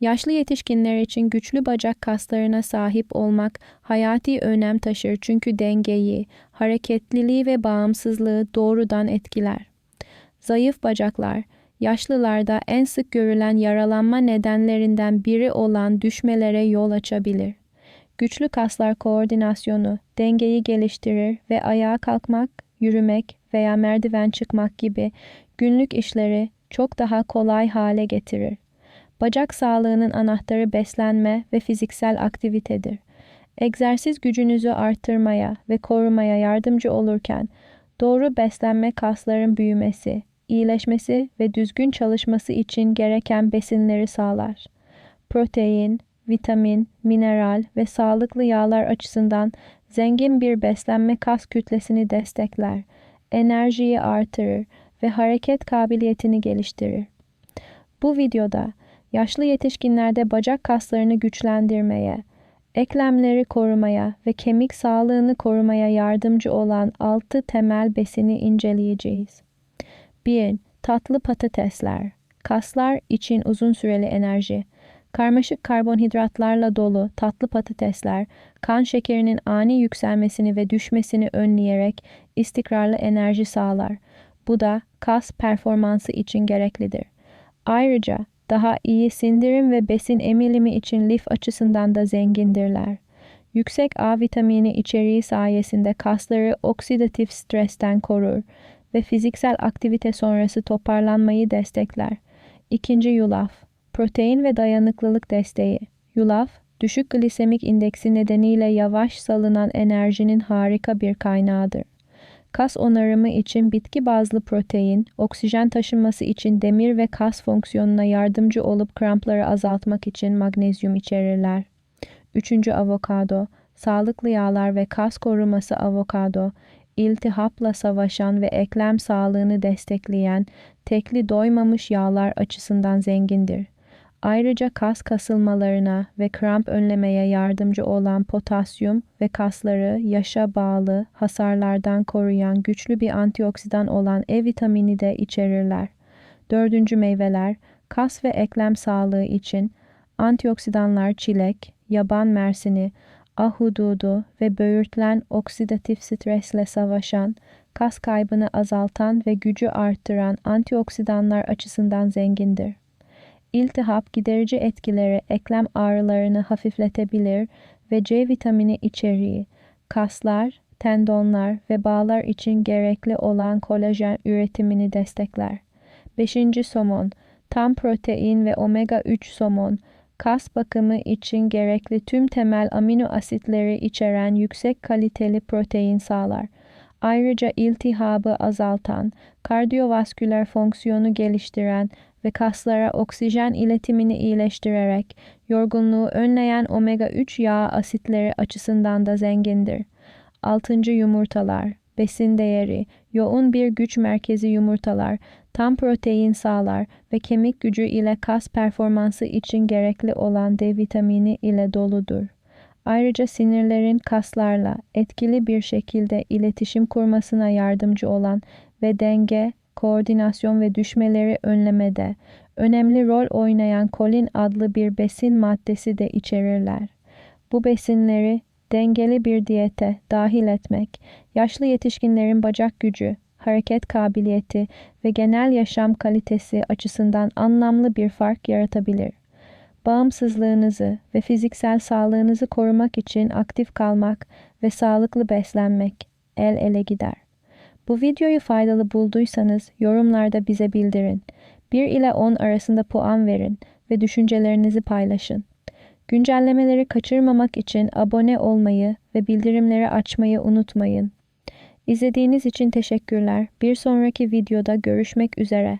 Yaşlı yetişkinler için güçlü bacak kaslarına sahip olmak hayati önem taşır çünkü dengeyi, hareketliliği ve bağımsızlığı doğrudan etkiler. Zayıf bacaklar, yaşlılarda en sık görülen yaralanma nedenlerinden biri olan düşmelere yol açabilir. Güçlü kaslar koordinasyonu, dengeyi geliştirir ve ayağa kalkmak, yürümek veya merdiven çıkmak gibi günlük işleri çok daha kolay hale getirir. Bacak sağlığının anahtarı beslenme ve fiziksel aktivitedir. Egzersiz gücünüzü artırmaya ve korumaya yardımcı olurken doğru beslenme kasların büyümesi, iyileşmesi ve düzgün çalışması için gereken besinleri sağlar. Protein, vitamin, mineral ve sağlıklı yağlar açısından zengin bir beslenme kas kütlesini destekler, enerjiyi artırır ve hareket kabiliyetini geliştirir. Bu videoda yaşlı yetişkinlerde bacak kaslarını güçlendirmeye, eklemleri korumaya ve kemik sağlığını korumaya yardımcı olan 6 temel besini inceleyeceğiz. 1. Tatlı patatesler. Kaslar için uzun süreli enerji. Karmaşık karbonhidratlarla dolu tatlı patatesler, kan şekerinin ani yükselmesini ve düşmesini önleyerek istikrarlı enerji sağlar. Bu da kas performansı için gereklidir. Ayrıca daha iyi sindirim ve besin emilimi için lif açısından da zengindirler. Yüksek A vitamini içeriği sayesinde kasları oksidatif stresten korur ve fiziksel aktivite sonrası toparlanmayı destekler. İkinci yulaf, protein ve dayanıklılık desteği. Yulaf, düşük glisemik indeksi nedeniyle yavaş salınan enerjinin harika bir kaynağıdır. Kas onarımı için bitki bazlı protein, oksijen taşınması için demir ve kas fonksiyonuna yardımcı olup krampları azaltmak için magnezyum içerirler. Üçüncü avokado, sağlıklı yağlar ve kas koruması avokado, iltihapla savaşan ve eklem sağlığını destekleyen tekli doymamış yağlar açısından zengindir. Ayrıca kas kasılmalarına ve kramp önlemeye yardımcı olan potasyum ve kasları yaşa bağlı hasarlardan koruyan güçlü bir antioksidan olan E vitamini de içerirler. Dördüncü meyveler, kas ve eklem sağlığı için antioksidanlar çilek, yaban mersini, ahududu ve böğürtlen oksidatif stresle savaşan, kas kaybını azaltan ve gücü arttıran antioksidanlar açısından zengindir. İltihap giderici etkileri eklem ağrılarını hafifletebilir ve C vitamini içeriği, kaslar, tendonlar ve bağlar için gerekli olan kolajen üretimini destekler. 5. Somon, tam protein ve omega 3 somon, kas bakımı için gerekli tüm temel amino asitleri içeren yüksek kaliteli protein sağlar. Ayrıca iltihabı azaltan, kardiyovasküler fonksiyonu geliştiren ve kaslara oksijen iletimini iyileştirerek yorgunluğu önleyen omega 3 yağ asitleri açısından da zengindir. 6. Yumurtalar, besin değeri, yoğun bir güç merkezi yumurtalar, tam protein sağlar ve kemik gücü ile kas performansı için gerekli olan D vitamini ile doludur. Ayrıca sinirlerin kaslarla etkili bir şekilde iletişim kurmasına yardımcı olan ve denge, koordinasyon ve düşmeleri önlemede önemli rol oynayan kolin adlı bir besin maddesi de içerirler. Bu besinleri dengeli bir diyete dahil etmek, yaşlı yetişkinlerin bacak gücü, hareket kabiliyeti ve genel yaşam kalitesi açısından anlamlı bir fark yaratabilir. Bağımsızlığınızı ve fiziksel sağlığınızı korumak için aktif kalmak ve sağlıklı beslenmek el ele gider. Bu videoyu faydalı bulduysanız yorumlarda bize bildirin. 1 ile 10 arasında puan verin ve düşüncelerinizi paylaşın. Güncellemeleri kaçırmamak için abone olmayı ve bildirimleri açmayı unutmayın. İzlediğiniz için teşekkürler. Bir sonraki videoda görüşmek üzere.